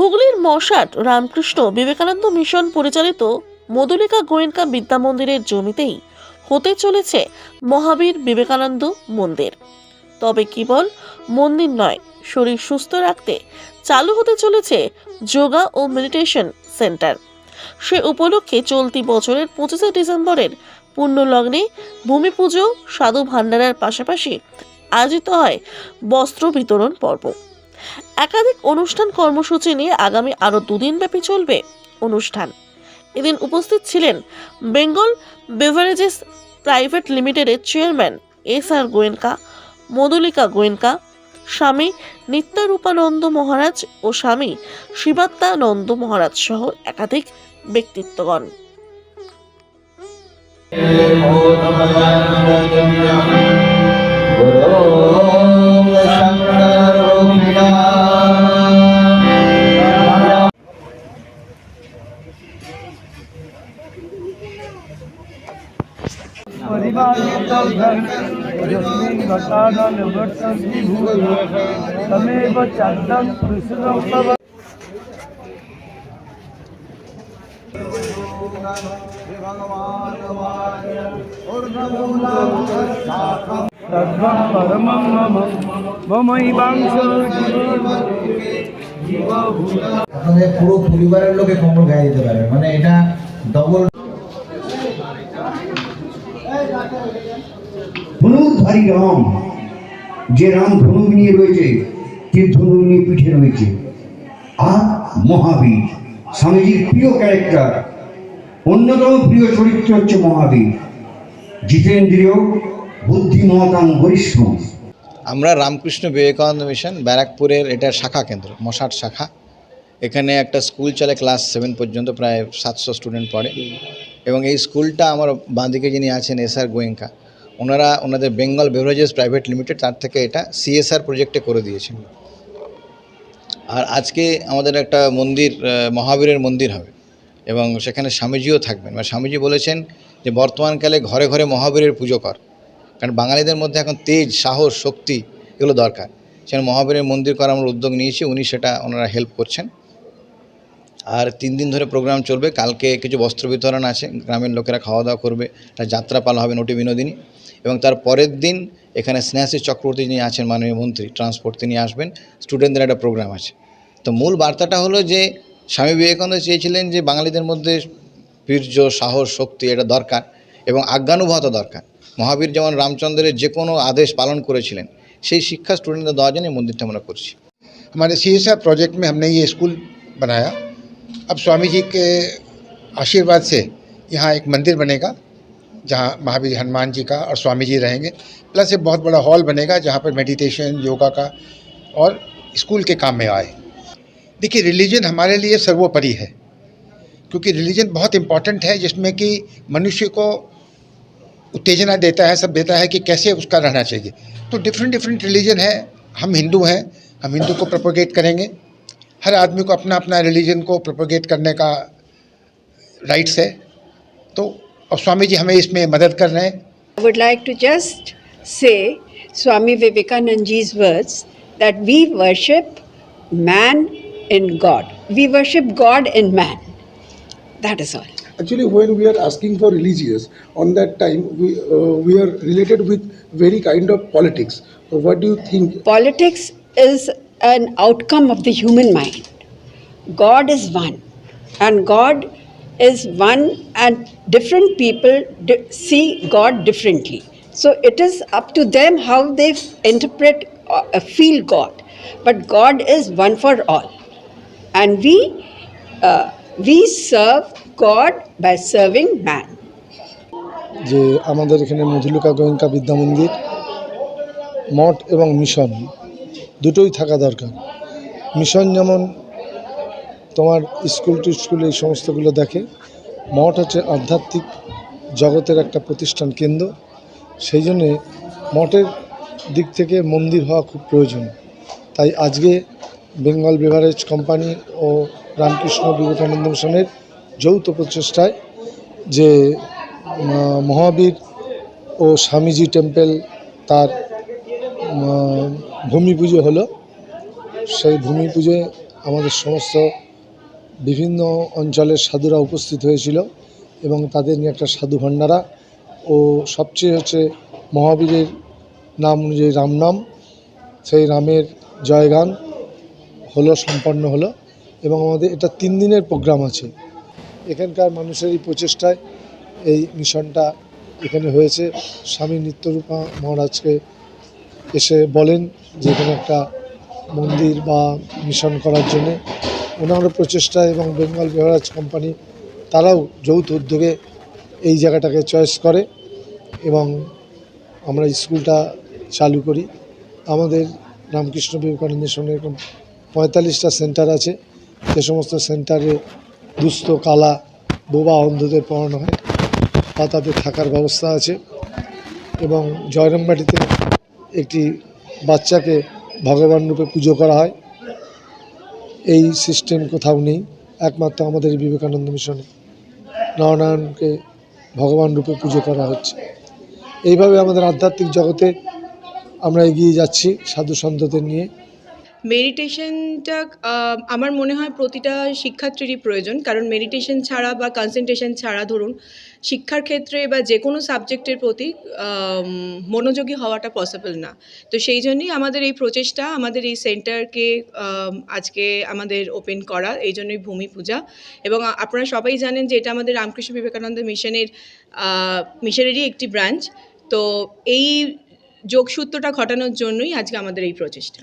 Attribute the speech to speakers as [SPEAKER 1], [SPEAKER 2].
[SPEAKER 1] হুগলির মশাট রামকৃষ্ণ বিবেকানন্দ মিশন পরিচালিত মধুলিকা গোয়েঙ্কা বিদ্যা মন্দিরের জমিতেই হতে চলেছে মহাবীর বিবেকানন্দ মন্দির। তবে কেবল মন্দির নয়, শরীর সুস্থ রাখতে চালু হতে চলেছে যোগা ও মেডিটেশন সেন্টার। সে উপলক্ষে চলতি বছরের পঁচিশে ডিসেম্বরের পুণ্যলগ্নে ভূমি পুজো সাধু ভান্ডারের পাশাপাশি আয়োজিত হয় বস্ত্র বিতরণ পর্ব। একাধিক অনুষ্ঠান কর্মসূচি নিয়ে আগামী আরও দুদিন ব্যাপী চলবে অনুষ্ঠান। এদিন উপস্থিত ছিলেন বেঙ্গল বেভারেজেস প্রাইভেট লিমিটেডের chairman S R Goenka, Madhulika Goenka, Swami Nityarupananda Maharaj ও স্বামী শিবাত্মানন্দ মহারাজ সহ একাধিক ব্যক্তিত্বগণ।
[SPEAKER 2] पूरा परिवार लोके कम गए डबल
[SPEAKER 3] ধনুর্ধারী রাম। যে রাম ধনুক নিয়ে রয়েছে, তীর ধনুক নিয়ে পিঠে রয়েছে। আর মহাবীর, স্বামীজির প্রিয় ক্যারেক্টার অন্যতম প্রিয় চরিত্র হচ্ছে মহাবীর। জিতেন্দ্রীয় বুদ্ধিমতাং বরিষ্ঠ।
[SPEAKER 4] আমরা রামকৃষ্ণ বিবেকানন্দ মিশন, ব্যারাকপুরের এটা শাখা কেন্দ্র, মশাট শাখা। এখানে একটা স্কুল চলে, ক্লাস সেভেন পর্যন্ত, প্রায় সাতশো স্টুডেন্ট পড়ে। এবং এই স্কুলটা আমার বাঁদিকে যিনি আছেন, এস আর গোয়েঙ্কা। ওনারা ওনাদের বেঙ্গল বেভারেজেস প্রাইভেট লিমিটেড তার থেকে এটা সিএসআর প্রজেক্টে করে দিয়েছেন। আর আজকে আমাদের একটা মন্দির মহাবীরের মন্দির হবে এবং সেখানে স্বামীজিও থাকবেন। মানে স্বামীজি বলেছেন যে বর্তমানকালে ঘরে ঘরে মহাবীরের পুজো কর। কারণ বাঙালিদের মধ্যে এখন তেজ, সাহস, শক্তি এগুলো দরকার। সেখানে মহাবীরের মন্দির করার আমরা উদ্যোগ নিয়েছি, উনি সেটা ওনারা হেল্প করছেন। আর তিন দিন ধরে প্রোগ্রাম চলবে। কালকে কিছু বস্ত্র বিতরণ আছে, গ্রামের লোকেরা খাওয়া দাওয়া করবে যাত্রা পালা হবে নটি বিনোদিনী। এবং তার পরের দিন এখানে স্নেহাশী চক্রবর্তী যিনি আছেন মাননীয় মন্ত্রী ট্রান্সপোর্ট তিনি আসবেন স্টুডেন্টদের একটা প্রোগ্রাম আছে তো মূল বার্তাটা হলো যে স্বামী বিবেকানন্দ চেয়েছিলেন যে বাঙালিদের মধ্যে বীর্য সাহস শক্তি এটা দরকার এবং আজ্ঞানুভূত দরকার মহাবীর যেমন রামচন্দ্রের যে কোনো আদেশ পালন করেছিলেন সেই শিক্ষা স্টুডেন্টদের দেওয়ার জন্য এই মন্দিরটা আমরা করছি
[SPEAKER 5] हमारे सी एस प्रोजेक्ट में हमने ये स्कूल बनाया अब स्वामी जी के आशीर्वाद से यहाँ एक मंदिर बनेगा जहाँ महावीर हनुमान जी का और स्वामी जी रहेंगे। प्लस एक बहुत बड़ा हॉल बनेगा जहाँ पर मेडिटेशन योगा का और स्कूल के काम में आए। देखिए रिलीजन हमारे लिए सर्वोपरि है, क्योंकि रिलीजन बहुत इंपॉर्टेंट है, जिसमें कि मनुष्य को उत्तेजना देता है, सब देता है कि कैसे उसका रहना चाहिए। तो डिफरेंट डिफरेंट रिलीजन है। हम हिंदू हैं, हम हिंदू को प्रोपोगेट करेंगे। हर आदमी को अपना अपना रिलीजन को प्रोपोगेट करने का राइट्स है। तो और स्वामी जी हमें इसमें मदद कर रहे हैं
[SPEAKER 6] I would like to just say Swami Vivekanand ji's words that we worship man in God. We worship God in man. That is all.
[SPEAKER 7] Actually, when we are asking for religious, on that time we uh, we are related with very kind of politics. So what do you think?
[SPEAKER 6] Politics is an outcome of the human mind. God is one, and God is one, and different people di- see God differently. So it is up to them how they interpret, uh, feel God. But God is one for all, and we uh, we serve God by serving man.
[SPEAKER 8] যে আমাদের এখানে মধুলিকা গোয়েঙ্কা বিদ্যা মন্দির মঠ এবং mission দুটোই থাকা দরকার mission যেমন তোমার স্কুল টু স্কুল এই সমস্তগুলো দেখে। মঠ হচ্ছে আধ্যাত্মিক জগতের একটা প্রতিষ্ঠান কেন্দ্র। সেই জন্যে মঠের দিক থেকে মন্দির হওয়া খুব প্রয়োজন। তাই আজকে বেঙ্গল বেভারেজ কোম্পানি ও রামকৃষ্ণ বিবেকানন্দ মিশনের যৌথ প্রচেষ্টায় যে মহাবীর ও স্বামীজি টেম্পেল তার ভূমি পুজো হলো। সেই ভূমি পুজোয় আমাদের সমস্ত বিভিন্ন অঞ্চলের সাধুরা উপস্থিত হয়েছিল এবং তাদের নিয়ে একটা সাধু ভাণ্ডারা ও সবচেয়ে হচ্ছে মহাবীরের নাম অনুযায়ী রামনাম সেই রামের জয়গান হলো, সম্পন্ন হলো এবং আমাদের এটা তিন দিনের প্রোগ্রাম আছে। এখানকার মানুষের এই প্রচেষ্টায় এই মিশনটা এখানে হয়েছে। স্বামী নিত্যরূপা মহারাজকে এসে বলেন যে এখানে একটা মন্দির বা মিশন করার জন্যে। ওনারও প্রচেষ্টা এবং বেঙ্গল বেহারাজ কোম্পানি, তারাও যৌথ উদ্যোগে এই জায়গাটাকে চয়েস করে এবং আমরা স্কুলটা চালু করি। আমাদের রামকৃষ্ণ বিবেকানন্দ মিশনের এরকম পঁয়তাল্লিশটা সেন্টার আছে। যে সমস্ত সেন্টারে দুস্থ, কালা, বোবা অন্ধদের পড়ানো হয় বা তাদের থাকার ব্যবস্থা আছে এবং জয়রামবাটিতে একটি বাচ্চাকে ভগবান রূপে পুজো করা হয়। এই সিস্টেম কোথাও নেই, একমাত্র আমাদের বিবেকানন্দ মিশনে। নরনারায়ণকে ভগবান রূপে পুজো করা হচ্ছে। এইভাবে আমাদের আধ্যাত্মিক জগতে আমরা এগিয়ে যাচ্ছি সাধু সন্তদের নিয়ে।
[SPEAKER 9] মেডিটেশনটা আমার মনে হয় প্রতিটা শিক্ষার্থীরই প্রয়োজন। কারণ মেডিটেশন ছাড়া বা কনসেন্ট্রেশন ছাড়া ধরুন, শিক্ষার ক্ষেত্রে বা যে কোনো সাবজেক্টের প্রতি মনোযোগী হওয়াটা পসিবল না। তো সেই জন্যই আমাদের এই প্রচেষ্টা, আমাদের এই সেন্টারকে আজকে আমাদের ওপেন করা, এই জন্যই ভূমি পূজা। এবং আপনারা সবাই জানেন যে এটা আমাদের রামকৃষ্ণ বিবেকানন্দ মিশনের মিশনেরই একটি ব্রাঞ্চ তো এই যোগসূত্রটা ঘটানোর জন্যই আজকে আমাদের এই প্রচেষ্টা।